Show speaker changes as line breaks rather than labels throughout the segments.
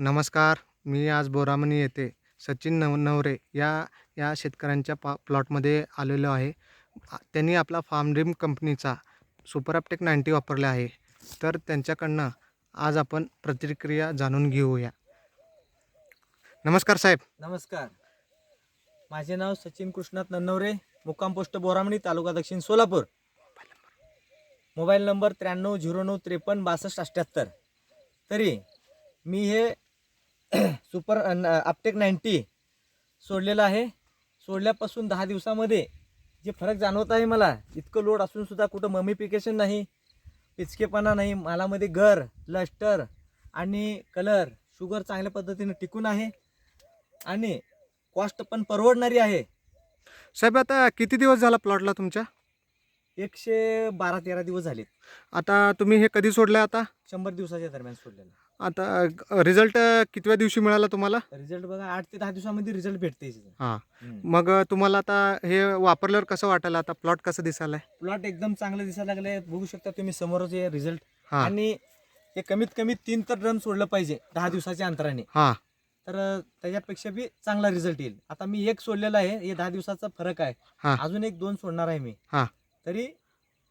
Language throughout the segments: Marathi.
नमस्कार मी आज बोरामणी येथे सचिन नव नवरे या या शेतकऱ्यांच्या पा प्लॉटमध्ये आलेलो आहे. त्यांनी आपला फार्म ड्रीम कंपनीचा सुपर अपटेक नाईन्टी वापरला आहे. तर त्यांच्याकडनं आज आपण प्रतिक्रिया जाणून घेऊया. नमस्कार साहेब.
नमस्कार. माझे नाव सचिन कृष्णात नन्नवरे मुक्काम पोस्ट बोरामणी तालुका दक्षिण सोलापूर. मोबाईल नंबर त्र्याण्णव झिरो नऊ त्रेपन्न बासष्ट अठ्ठ्याहत्तर तरी मी हे सुपर अपटेक नाईन्टी सोडलेलं आहे. सोडल्यापासून दहा दिवसामध्ये जे फरक जाणवत आहे मला इतकं लोड असून सुद्धा कुठं ममिफिकेशन नाही पिचकेपणा नाही मालामध्ये गर लस्टर आणि कलर शुगर चांगल्या पद्धतीने टिकून आहे आणि कॉस्ट पण परवडणारी आहे.
साहेब आता किती दिवस झाला प्लॉटला तुमच्या?
एकशे बारा तेरा दिवस झालेत.
आता तुम्ही हे कधी सोडलं आता?
शंभर दिवसाच्या दरम्यान सोडलेलं.
आता रिझल्ट कितव्या दिवशी मिळाला तुम्हाला?
रिझल्ट बघा आठ ते दहा दिवसामध्ये रिझल्ट भेटते
हां. मग तुम्हाला आता हे वापरल्यावर कसं वाटायला? आता प्लॉट कसं दिसायला
प्लॉट एकदम चांगलं दिसायला लागले बघू शकता तुम्ही समोरच हे रिझल्ट आणि हे कमीत कमी तीन तर ड्रम सोडलं पाहिजे दहा दिवसाच्या अंतराने.
हां.
तर त्याच्यापेक्षा बी चांगला रिझल्ट येईल. आता मी एक सोडलेला आहे हे दहा दिवसाचा फरक आहे. अजून एक दोन सोडणार आहे मी.
हां.
तरी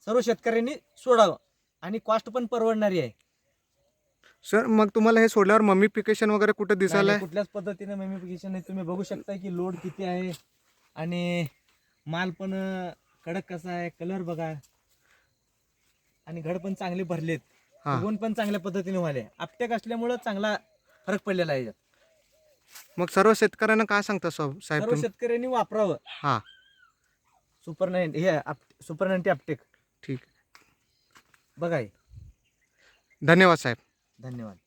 सर्व शेतकऱ्यांनी सोडावं. आणि कॉस्ट पण परवडणारी आहे.
सर मग तुम्हाला हे सोडल्यावर मम्मीफिकेशन वगैरे कुठं दिसायला आहे?
कुठल्याच पद्धतीने मेमिफिकेशन नाही. तुम्ही बघू शकता की लोड किती आहे आणि माल पण अं, कडक कसा आहे कलर बघा. आणि घड पण चांगले भरलेत.
हां.
उगवण पण चांगल्या पद्धतीने व्हायले आपटेक असल्यामुळं चांगला फरक पडलेला आहे याच्यात.
मग सर्व शेतकऱ्यांना काय सांगता साहेब साहेब
सर्व
तुम्ही?
शेतकऱ्यांनी वापरावं.
हां.
सुपर नाईन हे आप- सुपर नाईन्टी आपटेक
ठीक.
बघा हे.
धन्यवाद साहेब.
धन्यवाद.